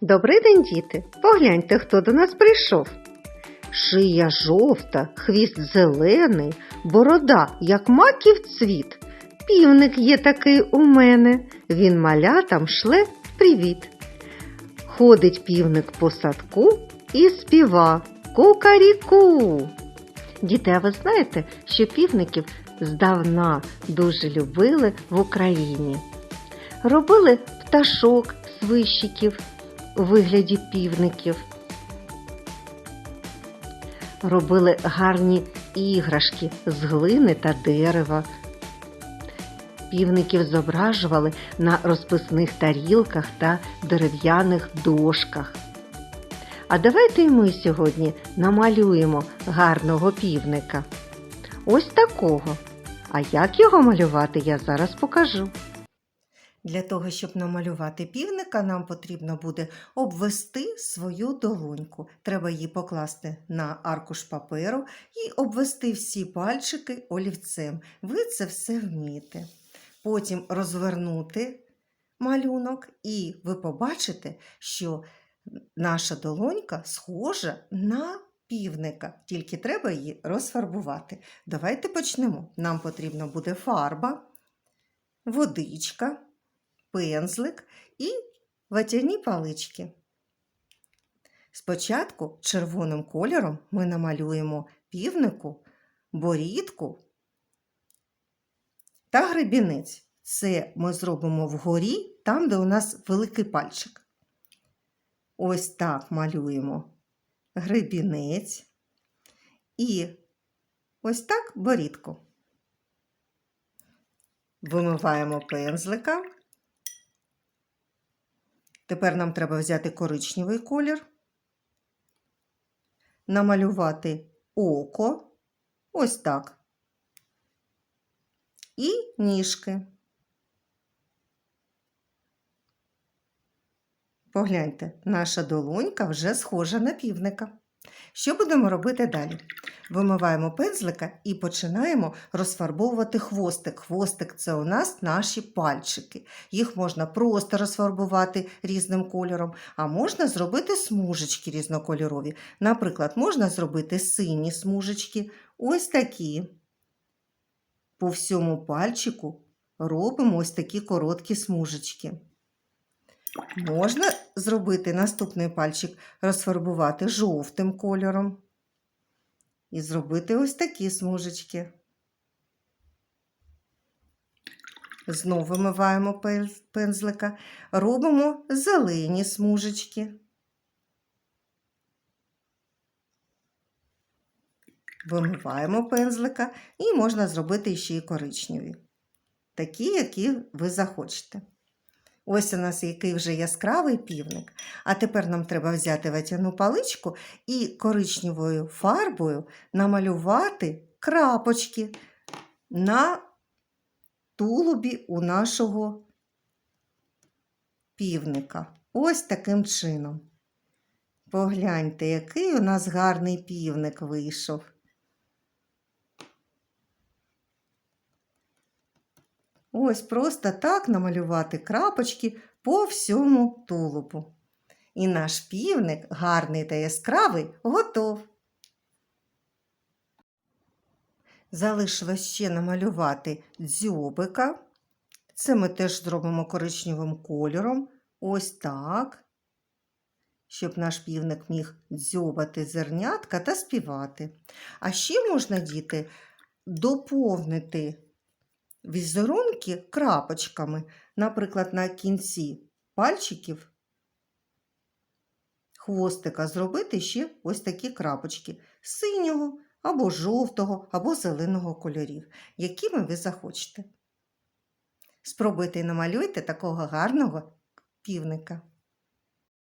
Добрий день, діти! Погляньте, хто до нас прийшов. Шия жовта, хвіст зелений, борода, як маків цвіт. Півник є такий у мене, він малятам шле привіт. Ходить півник по садку і співа кукаріку. Діти, а ви знаєте, що півників здавна дуже любили в Україні. Робили пташок, свищиків у вигляді півників. Робили гарні іграшки з глини та дерева. Півників зображували на розписних тарілках та дерев'яних дошках. А давайте й ми сьогодні намалюємо гарного півника. Ось такого. А як його малювати, я зараз покажу. Для того, щоб намалювати півника, нам потрібно буде обвести свою долоньку. Треба її покласти на аркуш паперу і обвести всі пальчики олівцем. Ви це все вмієте. Потім розвернути малюнок, і ви побачите, що наша долонька схожа на півника, тільки треба її розфарбувати. Давайте почнемо. Нам потрібна буде фарба, водичка пензлик і ватяні палички. Спочатку червоним кольором ми намалюємо півнику, борідку та гребінець. Це ми зробимо вгорі, там, де у нас великий пальчик. Ось так малюємо гребінець і ось так борідку. Вимиваємо пензлика. Тепер нам треба взяти коричневий колір, намалювати око, ось так, і ніжки. Погляньте, наша долонька вже схожа на півника. Що будемо робити далі? Вимиваємо пензлика і починаємо розфарбовувати хвостик. Хвостик це у нас наші пальчики. Їх можна просто розфарбувати різним кольором, а можна зробити смужечки різнокольорові. Наприклад, можна зробити сині смужечки, ось такі. По всьому пальчику робимо ось такі короткі смужечки. Можна зробити наступний пальчик, розфарбувати жовтим кольором. І зробити ось такі смужечки. Знову вимиваємо пензлика, робимо зелені смужечки. Вимиваємо пензлика і можна зробити ще й коричневі. Такі, які ви захочете. Ось у нас який вже яскравий півник. А тепер нам треба взяти ватяну паличку і коричневою фарбою намалювати крапочки на тулубі у нашого півника. Ось таким чином. Погляньте, який у нас гарний півник вийшов. Ось просто так намалювати крапочки по всьому тулубу. І наш півник, гарний та яскравий, готов. Залишилось ще намалювати дзьобика. Це ми теж зробимо коричневим кольором. Ось так. Щоб наш півник міг дзьобати зернятка та співати. А ще можна, діти, доповнити візерунки крапочками, наприклад, на кінці пальчиків хвостика зробити ще ось такі крапочки синього або жовтого, або зеленого кольорів, якими ви захочете. Спробуйте і намалюйте такого гарного півника.